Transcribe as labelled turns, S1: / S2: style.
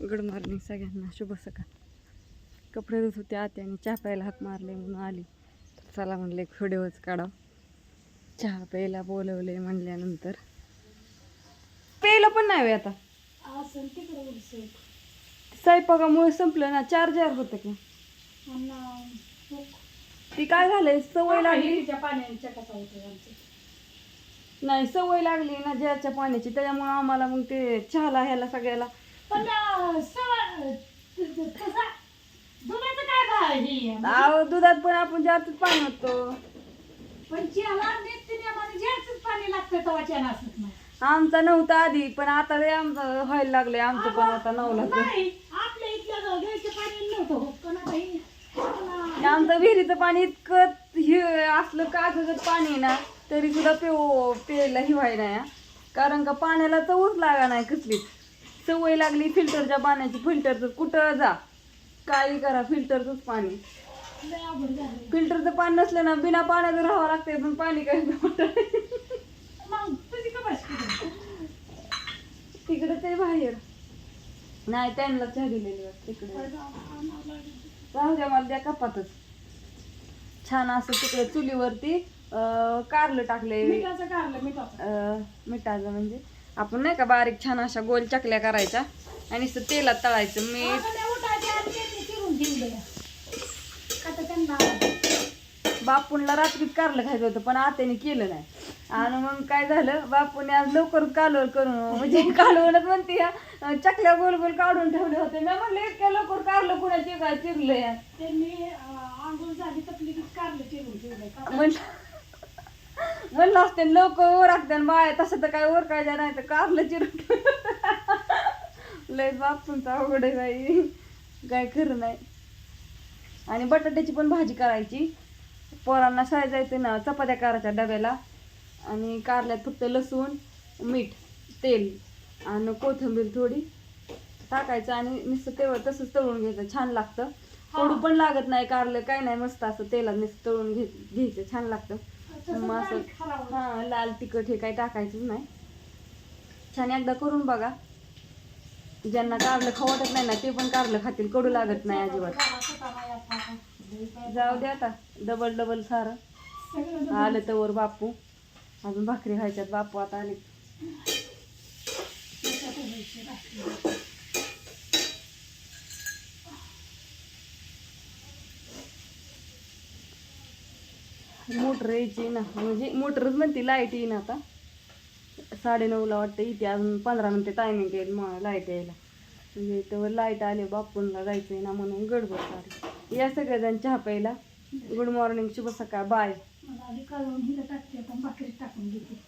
S1: Good morning सगळ्यांना शुभ सकाळ. कपडे धुत होते आत्याने चहा प्यायला हाक मारले म्हणून आली. तर चला म्हणले एक व्हिडिओच काढाव. चहा प्यायला बोलवले म्हणल्यानंतर. प्यायला पण नाही आता. स्वयंपाकामुळे संपलं ना चार्जर होतं की?
S2: आणि
S1: ती काय झालंय? सवय लागली.
S2: होतो
S1: नाही सवय लागली ना ज्याच्या पाण्याची. त्याच्यामुळे आम्हाला मग ते चहाला ह्याला सगळ्याला
S2: पण अं, सवा- कसा? दुधाचं काय भाव हे?
S1: अहो दुधात पण आपण जास्तच पाणी होतो
S2: पण चहाला जास्तच पाणी लागतं तेव्हा चहा असत नाही.
S1: आमचा नव्हता आधी पण आता लय आमचं व्हायला लागलंय. आमचं पण आता नवला
S2: नाही आपल्या इथल्या गाव घ्यायचं पाणी नव्हतं होत पण आता हे पण,
S1: आमचं विहिरीचं पाणी इतकं हे असलं कागदच पाणी आहे ना तरी सुद्धा पिऊ प्यायला हिवाय नाही कारण का पाण्याला चवच लागा नाही कसलीच. सवय लागली फिल्टरच्या पाण्याची. फिल्टरचं कुठं जा. काही करा फिल्टरचंच पाणी. फिल्टरचं पाणी नसलं ना बिना पाण्याचं राहावं लागतंय पण पाणी काय तिकडे ते बाहेर. नाही त्यांना चहा दिलेली तिकडे. राहू द्या मला द्या कपातच. छान असं तिकडे चुलीवरती कारलं टाकले
S2: मिठाचं
S1: म्हणजे? आपण नाही का बारीक छान अशा गोल चकल्या करायच्या आणि तेलात तळायचं मीठ. बापूंला रात्रीच कारलं खायचं होतं पण आत्याने केलं नाही. आणि मग काय झालं बापूने आज लवकर कालवण करून म्हणजे कालवणच म्हणते या चकल्या गोल गोल काढून ठेवले होते मी म्हणलं इतक्या लवकर कारलं कुणाची काय चिरलं या म्हणलं म्हणलं असते लोक ओरखते बाय तसं तर काय ओरकायच्या नाही तर कारलं चिरून लय बापूंचा अवघड आहे बाई. काय खरं नाही. आणि बटाट्याची पण भाजी करायची. पोरांना शाळेत जायचं ना चपात्या करायच्या डब्याला. आणि कारल्यात फक्त लसूण मीठ तेल आणि कोथिंबीर थोडी टाकायचं आणि नुसतं तेवढं तसंच तळून घ्यायचं छान लागतं. कडू पण लागत नाही कारलं काय नाही मस्त असं तेलात नुसतं तळून घे घ्यायचं छान लागतं. मग असं. हा लाल तिखट हे काही टाकायचंच नाही. छान एकदा करून बघा. ज्यांना कारलं खाऊ वाटत नाही ना ते पण कारलं खातील. कडू लागत नाही अजिबात. जाऊ दे आता. डबल डबल सारं. आलं तर बापू. अजून भाकरी खायच्यात बापू आता आले मोटर यायची ना म्हणजे मोटरच म्हणते लाइट येईन आता. साडेनऊला वाटतं इथे अजून पंधरा मिनिटे टायमिंग येईल मग लाइट यायला. म्हणजे तेव्हा लाइट आले बापूंला जायचंय ना म्हणून गडबड सारी या सगळेजण चहा प्यायला. गुड मॉर्निंग शुभ सकाळ बाय
S2: टाकून घेते.